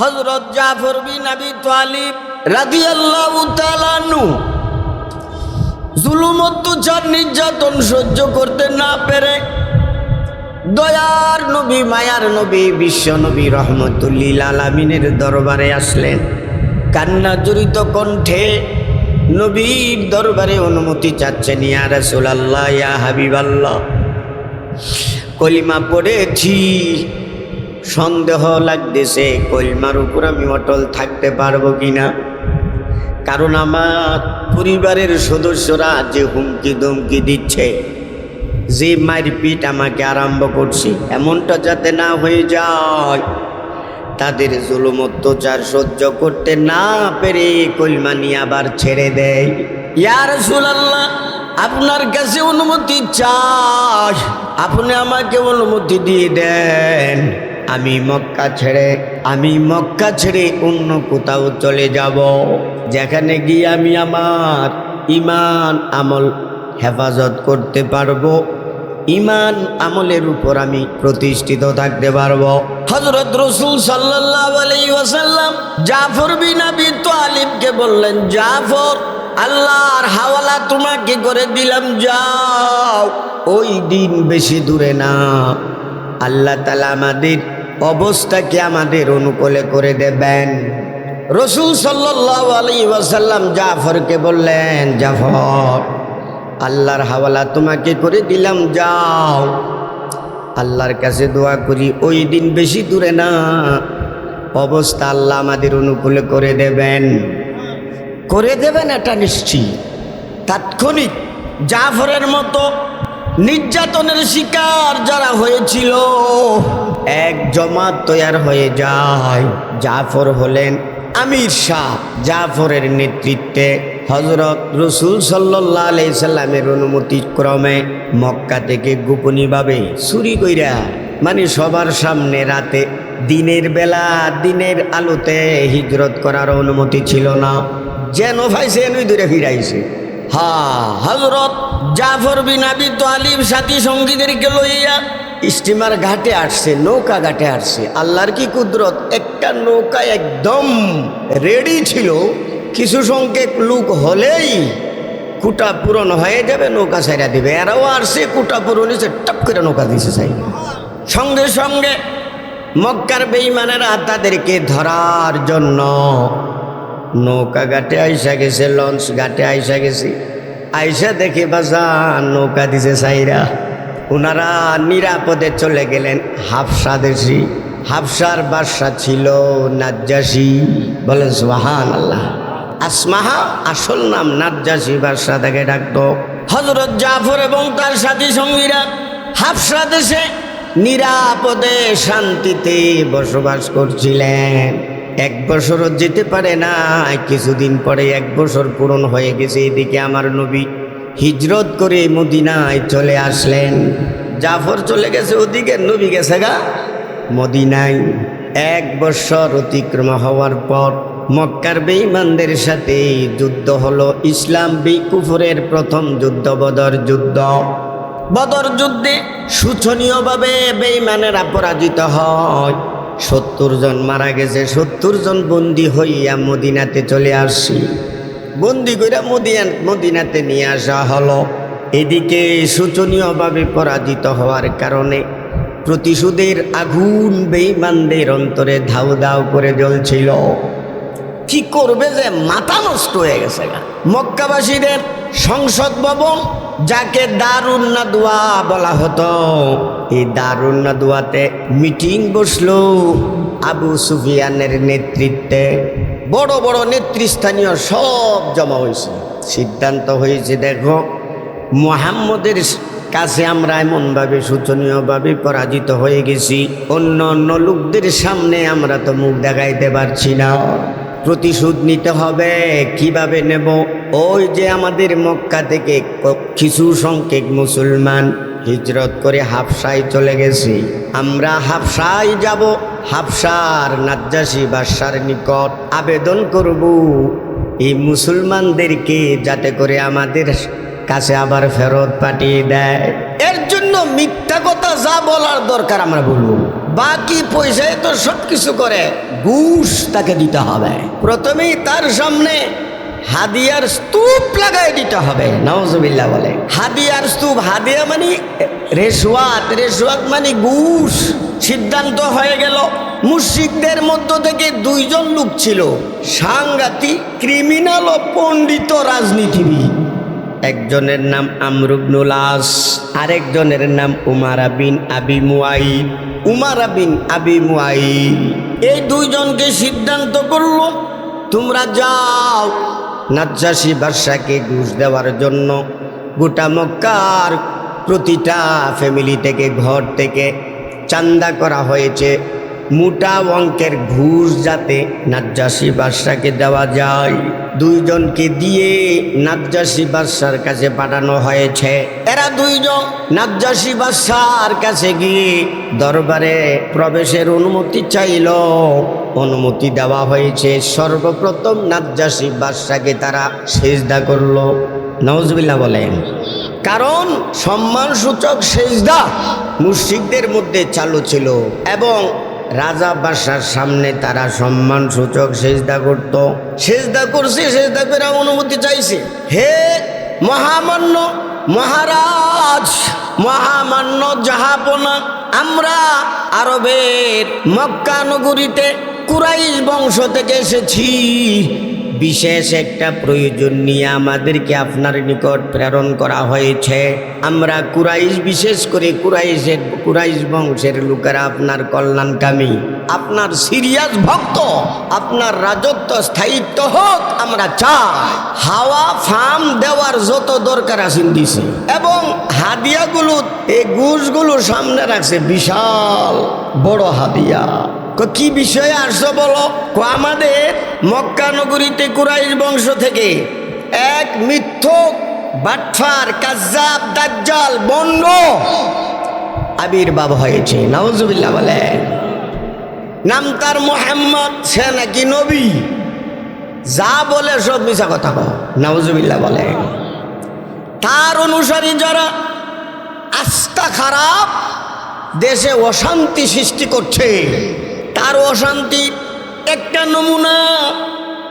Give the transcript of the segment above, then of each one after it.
হজরত জাফর বিন আবি তালিব রাদিয়াল্লাহু তাআলা আনহু। জুলুম, অত্যাচার, নির্যাতন সহ্য করতে না পেরে দয়ার নবী, মায়ার নবী, বিশ্ব নবী রহমতুল্লিল আলমিনের দরবারে আসলেন। কান্না জড়িত কণ্ঠে নবীর দরবারে অনুমতি চাচ্ছেন, ইয়া রাসূলুল্লাহ, ইয়া হাবিবাল্লাহ। কলিমা পড়েছি। সন্দেহ লাগতেছে, কলিমার উপর আমি অটল থাকতে পারব কিনা? কারণ আমার পরিবারের সদস্যরা যে হুমকি দমকি দিচ্ছে, যে মারপিট আমাকে আরম্ভ করছি, এমনটা যাতে না হয়ে যায়। তাদের জুলুম অত্যাচার সহ্য করতে না পেরে কলমা নিয়ে আবার ছেড়ে দেয়। আপনার কাছে অনুমতি চাই। আপনি আমাকে অনুমতি দিয়ে দেন। আমি মক্কা ছেড়ে, আমি মক্কা ছেড়ে অন্য কোথাও চলে যাব। যেখানে গিয়ে আমি আমার ইমান, আমল হেফাজত করতে পারব। ইমান, আমলের উপর আমি প্রতিষ্ঠিত থাকতে পারব। হজরত রসুল ওয়াসাল্লাম জাফর বিন বললেন, জাফর, আল্লাহর হাওয়ালা তোমাকে করে দিলাম, যাও। ওই দিন বেশি দূরে না। আল্লাহ তালা আমাদের অবস্থাকে আমাদের অনুকূলে করে দেবেন? রসুল ওয়াসাল্লাম জাফরকে বললেন, জাফর, আল্লাহর হাওয়ালা তোমাকে করে দিলাম, যাও। আল্লাহর কাছে দোয়া করি, ওই দিন বেশি দূরে না। অবস্থা আল্লাহ আমাদের অনুকূলে করে দেবেন। করে দেবেন এটা নিশ্চিত। তাৎক্ষণিক জাফরের মতো নির্যাতনের শিকার যারা হয়েছিল, এক জমাত তৈয়ার হয়ে যায়। জাফর হলেন আমির শাহ। জাফরের নেতৃত্বে হজরত রসুল সাল্লাহ আলাইসাল্লামের অনুমতি ক্রমে মক্কা থেকে গোপনীভাবে চুরি কইরা মানে সবার সামনে রাতে দিনের বেলা দিনের আলোতে হিজরত করার অনুমতি ছিল না। যেন ভাইছে এনই দূরে ফিরাইছে। হা হজরত জাফর বিন আবি তালিব সাথী সঙ্গীদেরকে লইয়া স্টিমার ঘাটে আসছে, নৌকা ঘাটে আসছে। আল্লাহর কি কুদরত? একটা নৌকা একদম রেডি ছিল, কিছু সংখ্যক লোক হলেই কুটা পূরণ হয়ে যাবে, নৌকা সাইরা দিবে। এরাও আসছে, কুটা পূরণ হয়েছে, টপ করে নৌকা দিছে চাই সঙ্গে সঙ্গে মক্কার বেইমানেরা তাদেরকে ধরার জন্য নৌকা ঘাটে আইসা গেছে, লঞ্চ ঘাটে আইসা গেছি। আইসা দেখে বাজান নৌকা দিছে সাইরা। ওনারা নিরাপদে চলে গেলেন হাফসা দেশি। হাফসার বাসা ছিল নাজ্জাসি। বলেন সুহান আল্লাহ আসমাহা আসল নাম নাজ্জাসি বাদশাহ তাকে ডাকতো। হজরত জাফর এবং তার সাথী সঙ্গীরা হাফসা দেশে নিরাপদে শান্তিতে বসবাস করছিলেন। এক বছরও যেতে পারে না, কিছুদিন পরে এক বছর পূরণ হয়ে গেছে। এদিকে আমার নবী হিজরত করে মদিনায় চলে আসলেন। জাফর চলে গেছে ওদিকে, নবী গেছে গা মদিনায়। এক বছর অতিক্রম হওয়ার পর মক্কার বেঈমানদের সাথে যুদ্ধ হলো। ইসলাম বিকুফরের প্রথম যুদ্ধ, বদর যুদ্ধ। বদর যুদ্ধে শোচনীয়ভাবে বেঈমানেরা পরাজিত হয়। সত্তর জন মারা গেছে, সত্তর জন বন্দি হইয়া মদিনাতে চলে আসি। বন্দি কইরা মদিনা মদিনাতে নিয়ে আসা হলো। এদিকে শোচনীয়ভাবে পরাজিত হওয়ার কারণে প্রতিশোধের আগুন বেইমানদের অন্তরে ধাউ ধাউ করে জ্বলছিল। কি করবে যে মাথা নষ্ট হয়ে গেছে মক্কাবাসীদের সংসদ ভবন যাকে দারুন্না দোয়া বলা হতো। এই দারুন্না দোয়াতে মিটিং বসল আবু সুফিয়ানের নেতৃত্বে। বড় বড় নেতৃস্থানীয় সব জমা হয়েছে। সিদ্ধান্ত হয়েছে, দেখো, মোহাম্মদের কাছে আমরা এমনভাবে শোচনীয়ভাবে পরাজিত হয়ে গেছি। অন্য অন্য লোকদের সামনে আমরা তো মুখ দেখাইতে পারছি না। প্রতিশোধ নিতে হবে। কীভাবে নেব? ওই যে আমাদের মক্কা থেকে কিছু সংখ্যক মুসলমান হিজরত করে হাফসায় চলে গেছি। আমরা হাফসায় যাব। হাফসার নাজ্জাসী বাদশার নিকট আবেদন করব। এই মুসলমানদেরকে যাতে করে আমাদের কাছে আবার ফেরত পাঠিয়ে দেয়। এর জন্য মিথ্যা কথা যা বলার দরকার আমরা বলব। বাকি পয়সায় তো সব কিছু করে। ঘুষ তাকে দিতে হবে। প্রথমেই তার সামনে হাদিয়ার স্তূপ লাগাই দিতে হবে। নওয়াজবিল্লাহ বলে। হাদিয়ার স্তূপ, হাদিয়া মানে রেশওয়াত। রেশওয়াত মানে ঘুষ। সিদ্ধান্ত হয়ে গেল মুশিকদের মধ্য থেকে দুইজন লোক ছিল। সাংঘাতিক, ক্রিমিনাল ও পণ্ডিত রাজনীতিবিদ। একজনের নাম আমরুবনুল আমরুবনুলাস আরেকজনের নাম উমারা বিন আবি মুআই উমারা বিন আবি মুআই এই দুইজনকে সিদ্ধান্ত করল, তোমরা যাও নাজ্জাসী বাদশাকে ঘুষ দেওয়ার জন্য। গোটা মক্কার প্রতিটা ফ্যামিলি থেকে ঘর থেকে চান্দা করা হয়েছে। মোটা অঙ্কের ঘুষ যাতে নাজ্জাসী বাদশাকে দেওয়া যায়। দুইজনকে দিয়ে নাজ্জাসী বাদশার কাছে পাঠানো হয়েছে। এরা দুইজন নাজ্জাসী বাদশার কাছে গিয়ে দরবারে প্রবেশের অনুমতি চাইল। অনুমতি দেওয়া হয়েছে। সর্বপ্রথম নাজ্জাসী বাদশাকে তারা সেজদা করল। নওয়াজবিল্লাহ বলেন, কারণ সম্মানসূচক সেজদা মুসিকদের মধ্যে চালু ছিল এবং রাজা বাসার সামনে তারা সম্মান সূচক সেজদা করত। সেজদা করছে, সেজদা করে অনুমতি চাইছে। হে মহামান্য মহারাজ, মহামান্য জাহাপনা, আমরা আরবের মক্কা নগরীতে কুরাইশ বংশ থেকে এসেছি। বিশেষ একটা প্রয়োজন নিয়ে আমাদেরকে আপনার নিকট প্রেরণ করা হয়েছে। আমরা কুরাইশ, বিশেষ করে কুরাইশের, কুরাইশ বংশের লোকেরা আপনার কল্যাণকামী। আপনার সিরিয়াস ভক্ত, আপনার রাজত্ব, স্থায়িত্ব হোক, আমরা চাই। হাওয়া ফার্ম দেওয়ার যত দরকার আছে দিছে। এবং হাদিয়াগুলো, এই গুছগুলো সামনে রাখছে বিশাল বড় হাদিয়া। কো বিষয়ে আসছো বলো? আমাদের মক্কা নগরীতে কুরাইশ বংশ থেকে এক মিথ্যক, বাটফার, কাজ্জাব, দাজ্জাল বন্ড আবির্ভাব হয়েছে। নওয়াজুবিল্লাহ বলেন। নাম তার মোহাম্মদ, সে নাকি নবী। যা বলে সব মিশা কথা কো নওয়াজুবিল্লাহ বলেন। তার অনুসারী যারা আস্থা খারাপ, দেশে অশান্তি সৃষ্টি করছে। তার অশান্তি একটা নমুনা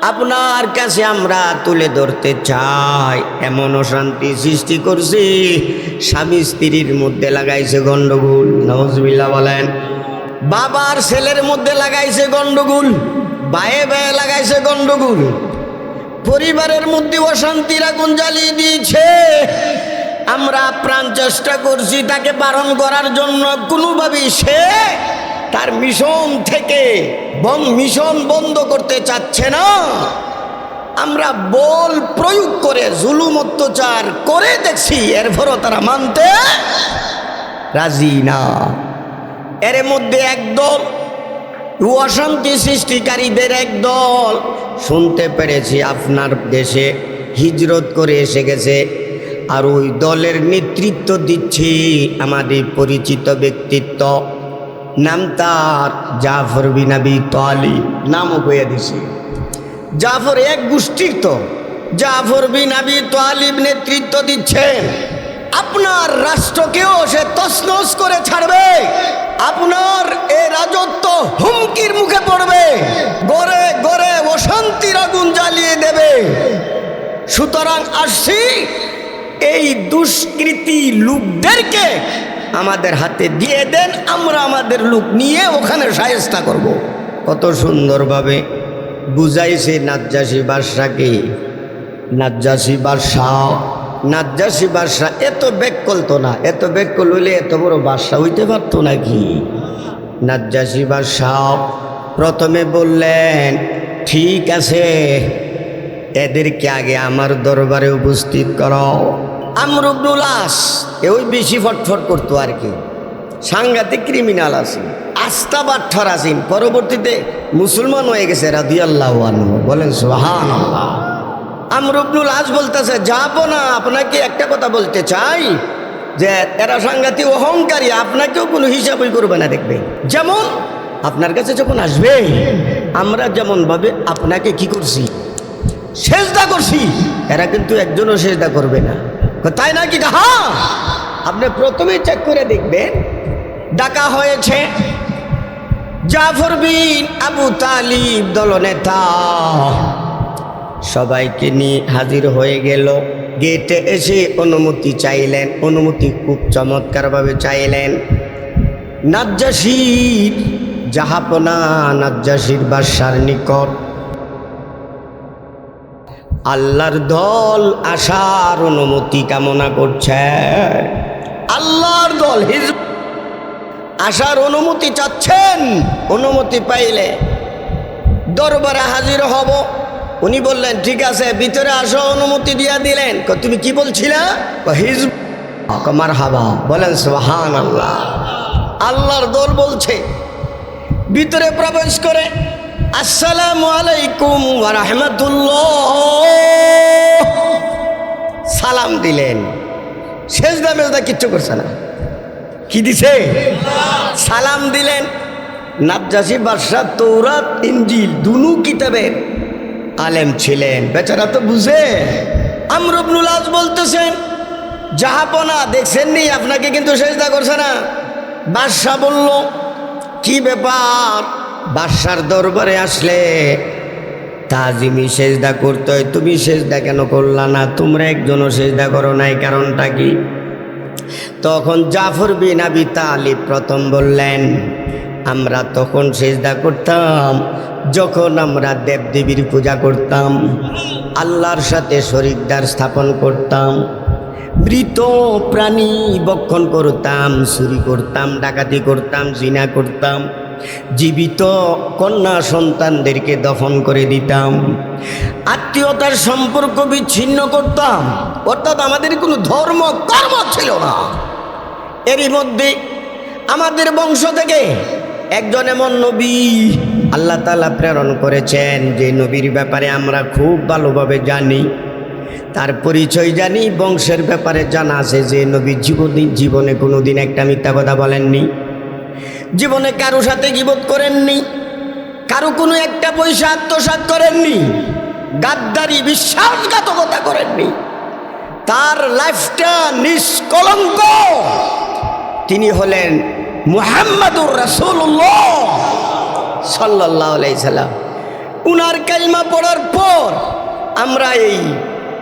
আপনার কাছে আমরা তুলে ধরতে চাই। এমন অশান্তি সৃষ্টি করছে, স্বামী স্ত্রীর মধ্যে লাগাইছে গন্ডগোল নজবিল্লা বলেন, বাবার ছেলের মধ্যে লাগাইছে গন্ডগোল বায়ে বায়ে লাগাইছে গন্ডগোল পরিবারের মধ্যে অশান্তির আগুন জ্বালিয়ে দিয়েছে। আমরা প্রাণ চেষ্টা করছি তাকে বারণ করার জন্য। কোনোভাবেই সে তার মিশন থেকে মিশন বন্ধ করতে চাচ্ছে না। আমরা বল প্রয়োগ করে জুলুম অত্যাচার করে দেখছি, এরপরও তারা মানতে রাজি না। এর মধ্যে একদল অশান্তি সৃষ্টিকারীদের একদল শুনতে পেরেছি, আপনার দেশে হিজরত করে এসে গেছে। আর ওই দলের নেতৃত্ব দিচ্ছি আমাদের পরিচিত ব্যক্তিত্ব। নাম তার জাফর বিনাবি তলি নামও কইয়া দিছে। জাফর এক গোষ্ঠীর তো, জাফর বিন আবি তোয়ালিব নেতৃত্ব দিচ্ছেন। আপনার রাষ্ট্রকেও সে তসনস করে ছাড়বে। আপনার এ রাজত্ব হুমকির মুখে পড়বে। গড়ে গড়ে অশান্তির আগুন জ্বালিয়ে দেবে। সুতরাং আসছি এই দুষ্কৃতি লোকদেরকে আমাদের হাতে দিয়ে দেন, আমরা আমাদের লোক নিয়ে ওখানে সায়স্তা করব। কত সুন্দরভাবে বুঝাইছে নাজ্জাসী বাদশাকে। নাজ্জাসী বাদশাহ নাজ্জাসী বাদশাহ এত বেকল করতো না, এত বেকল হইলে এত বড় বাদশাহ হইতে পারতো নাকি? নাজ্জাসী বাদশাহ প্রথমে বললেন, ঠিক আছে, এদেরকে আগে আমার দরবারে উপস্থিত করো আমরুবনুলাস এ ওই বেশি ফটফট করতো আর কি। সাংঘাতিক ক্রিমিনাল আছে আস্থা বাঠর আছেন। পরবর্তীতে মুসলমান হয়ে গেছে রাদিয়াল্লাহ আনহু। বলেন সুহান আমরুবনুল আজ বলতেছে, যাব না, আপনাকে একটা কথা বলতে চাই, যে এরা সাংঘাতিক অহংকারী, আপনাকেও কোনো হিসাবই করবে না দেখবে। যেমন আপনার কাছে যখন আসবে, আমরা যেমন ভাবে আপনাকে কি করছি? সেজদা করছি, এরা কিন্তু একজনও সেজদা করবে না। তাই নাকি হ্যাঁ আপনি প্রথমে চেক করে দেখবেন, ডাকা হয়েছে জাফর বিন আবু তালিব দলনেতা। সবাইকে নিয়ে হাজির হয়ে গেল। গেটে এসে অনুমতি চাইলেন, অনুমতি খুব চমৎকারভাবে চাইলেন। নাজ্জাসির জাহাপনা নাজ্জাসির বাসার নিকট আল্লাহর দল আসার অনুমতি কামনা করছে। আল্লাহর দল হিজ আসার অনুমতি চাচ্ছেন। অনুমতি পাইলে দরবারে হাজির হব। উনি বললেন, ঠিক আছে, ভিতরে আসো, অনুমতি দিয়া দিলেন। তুমি কি বলছিলা? হিজ কমার হাবা বলেন সোহান আল্লাহ আল্লাহর দল বলছে, ভিতরে প্রবেশ করে, আসসালামু আলাইকুম রাহমাতুল্লাহ। মেজদা কিচ্ছু করছে না। কি দিছে? সালাম দিলেন নাবজাসি বাদশাহ তৌরাত ইঞ্জিল দুনু কিতাবের আলেম ছিলেন। বেচারা তো বুঝে। আমরুবনুল আজ বলতেছেন জাহাপনা দেখছেন নি, আপনাকে কিন্তু সেজদা করছে না। বাদশাহ বলল, কি ব্যাপার? বাদশার দরবারে আসলে তাজিমি সেজদা করতে হয়। তুমি সেজদা কেন করলা না? তোমরা একজনও সেজদা করো নাই, কারণটা কি? তখন জাফর বিন আবি তালিব প্রথম বললেন, আমরা তখন সেজদা করতাম, যখন আমরা দেবদেবীর পূজা করতাম, আল্লাহর সাথে শরিকদার স্থাপন করতাম, মৃত প্রাণী বক্ষণ করতাম, চুরি করতাম, ডাকাতি করতাম, জিনা করতাম জীবিত কন্যা সন্তানদেরকে দফন করে দিতাম। আত্মীয়তার সম্পর্ক বিচ্ছিন্ন করতাম। অর্থাৎ আমাদের কোনো ধর্ম, কর্ম ছিল না। এরই মধ্যে আমাদের বংশ থেকে একজন এমন নবী আল্লাহ তালা প্রেরণ করেছেন যে নবীর ব্যাপারে আমরা খুব ভালোভাবে জানি। তার পরিচয় জানি, বংশের ব্যাপারে জানা আছে যে নবী জীবনে জীবনে কোনো দিন একটা মিথ্যা কথা বলেননি। জীবনে কারও সাথে গিবত করেননি, কারও কোনো একটা পয়সা আত্মসাৎ করেননি, গাদ্দারি, বিশ্বাসঘাতকতা করেননি। তার লাইফটা নিষ্কলঙ্ক। তিনি হলেন মুহাম্মাদুর রাসূলুল্লাহ সাল্লাল্লাহু আলাইহি সাল্লাম। উনার কালমা পড়ার পর আমরা এই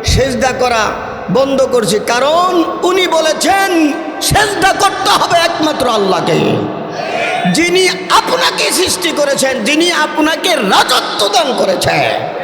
সেজদা করা বন্ধ করছি, কারণ উনি বলেছেন, সেজদা করতে হবে একমাত্র আল্লাহকে। যিনি আপনাকে সৃষ্টি করেছেন যিনি আপনাকে রাজত্ব দান করেছেন।